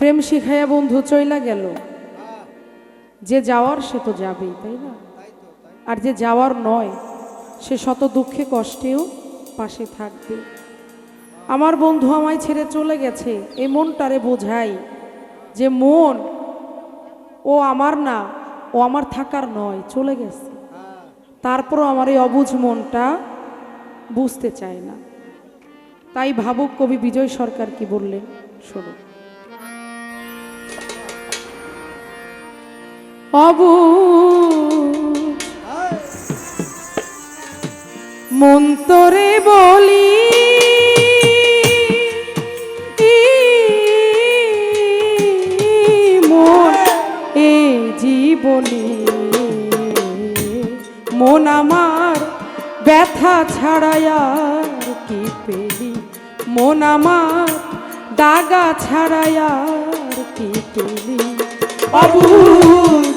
প্রেম শিখাইয়া বন্ধু চইলা গেল। যে যাওয়ার সে তো যাবেই, তাই না? আর যে যাওয়ার নয়, সে শত দুঃখে কষ্টেও পাশে থাকবে। আমার বন্ধু আমায় ছেড়ে চলে গেছে, এই মনটারে বোঝাই যে মন, ও আমার না, ও আমার থাকার নয়, চলে গেছে। তারপরও আমার এই অবুঝ মনটা বুঝতে চায় না। তাই ভাবুক কবি বিজয় সরকার কি বললেন, শোনো। অবুঝ মন্তরে বলি মন এ জীবনে? মন আমার ব্যথা ছাড়াই আর কি পেলি? মন আমার দাগা ছাড়াই আর কি পেলি? অবুঝ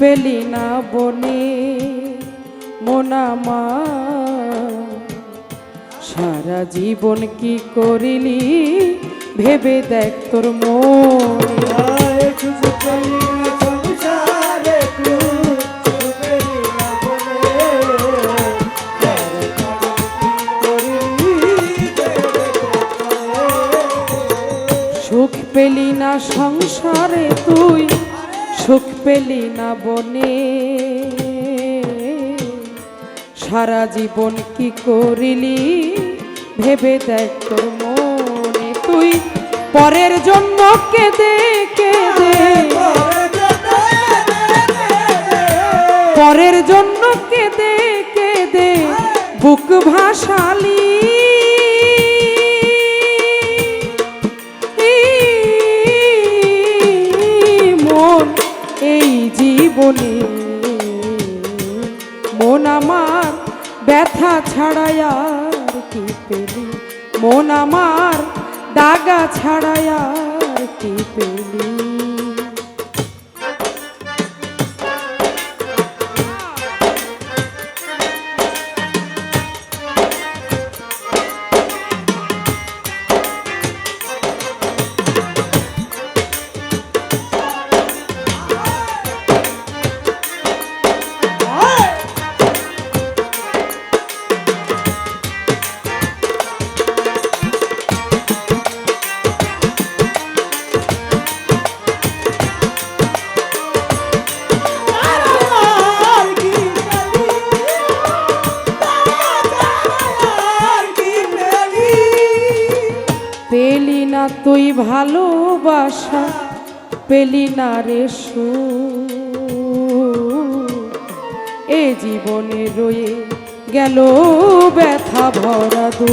পেলি না বনে মোনামা সারা জীবন কি করিলি ভেবে দেখ তোর মন। সুখ পেলি না সংসারে তুই সুখ পেলি না বনে? সারা জীবন কি করিলি? ভেবে দেখ তোর মনে। তুই পরের জন্য কেঁদে কেঁদে পরের জন্য কেঁদে কেঁদে বুক ভাসালি। ব্যথা ছাড়ায়ার কি পেলি? মন আমার দাগা ছাড়ায়ার কি পেলি? ভালোবাসা পেলি না রে সু। এ জীবনে রয়ে গেল ব্যথা ভরা দু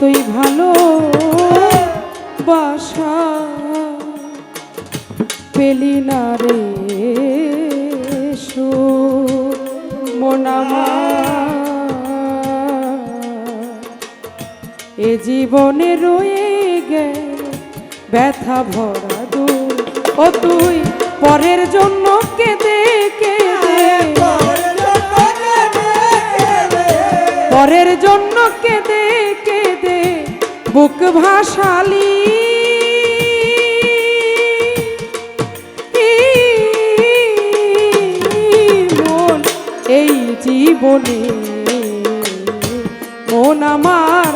তুই ভালো বাসা পেলি না রে সু মনামা এ জীবনে রয়ে গে ব্যথা ভরা দু ও তুই পরের জন্য কেঁদে কেঁদে। পরের জন্য বুক ভাসালি। মন, এই জীবনে মন আমার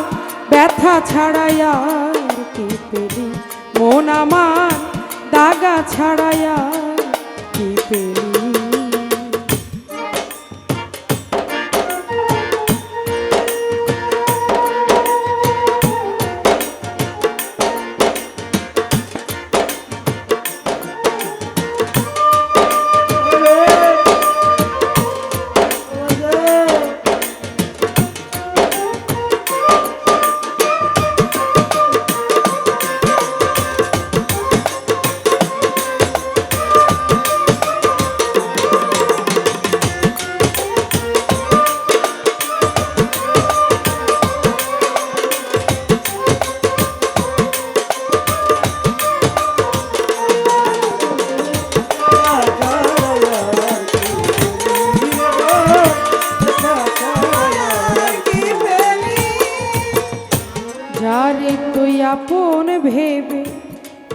ব্যথা ছাড়াই আর কি পেলি? মন আমার দাগা ছাড়াই আর কি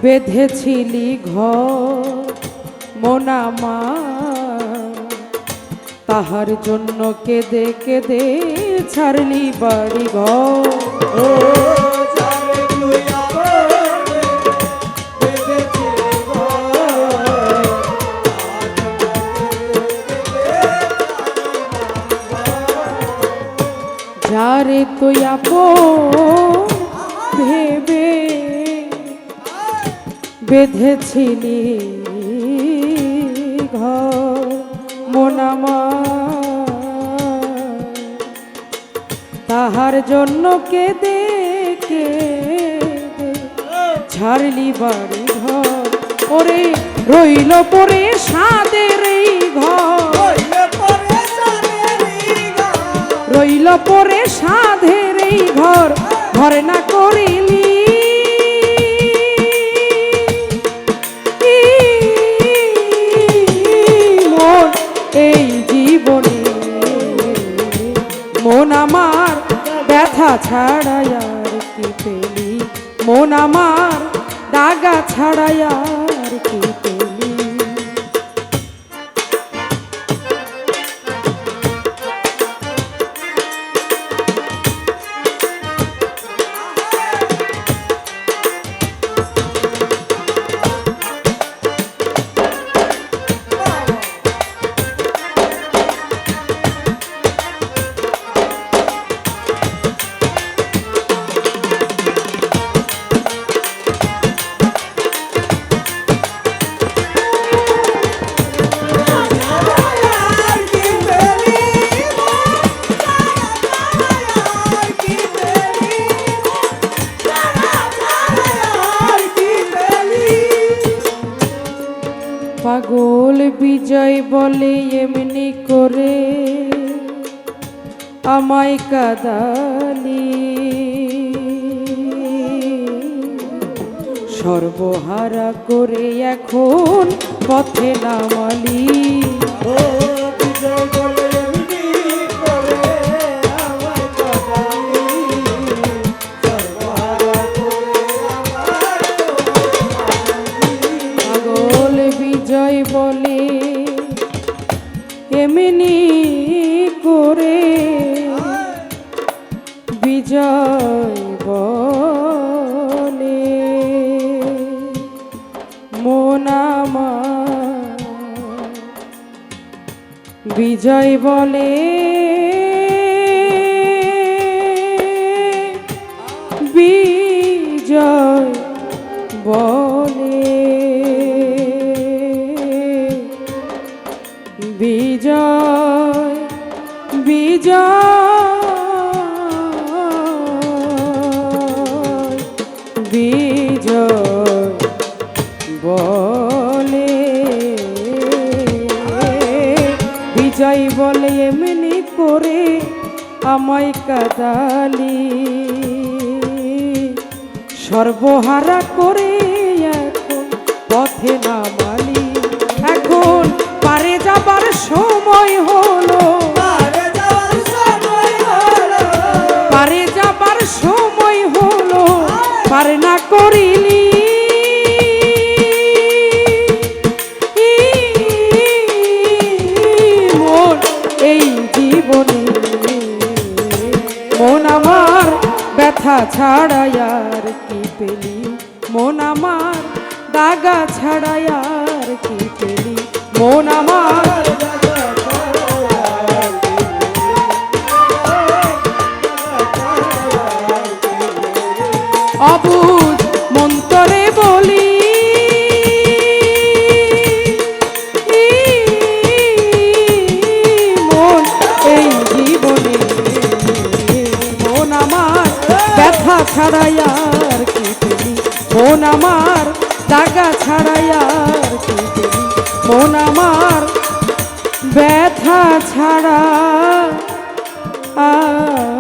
বেঁধেছিলি ঘর মোনামা তাহার জন্য কেঁদে কেঁদে ছাড়লি বাড়ি ঘর বেঁধেছিলি ঘর তাহার জন্য কেঁদে কেঁদে ছাড়লি বাড়ি ঘর। ওরে রইল, পরে সাদের এই ঘর। রইল, পরে সাধের এই ঘর। ঘর না করিলি ছাড়াই আর কি পেলি? মন আমার দাগা আর কি বলে এমনি করে আমায় কাদালি। সর্বহারা করে এখন পথে নামালি। ও বিজয় বলে এমনি করে বিজয় বলে মোনামা বিজয় বলে কাদালি সর্বহারা করে এখন পথে নামালি ব্যথা ছাড়ায়ার কি পেলি? মন আমার দাগা ছাড়ায়ার কি পেলি? মন আমার মন আমার দাগা ছাড়াইয়ার মন আমার ব্যথা ছাড়া আর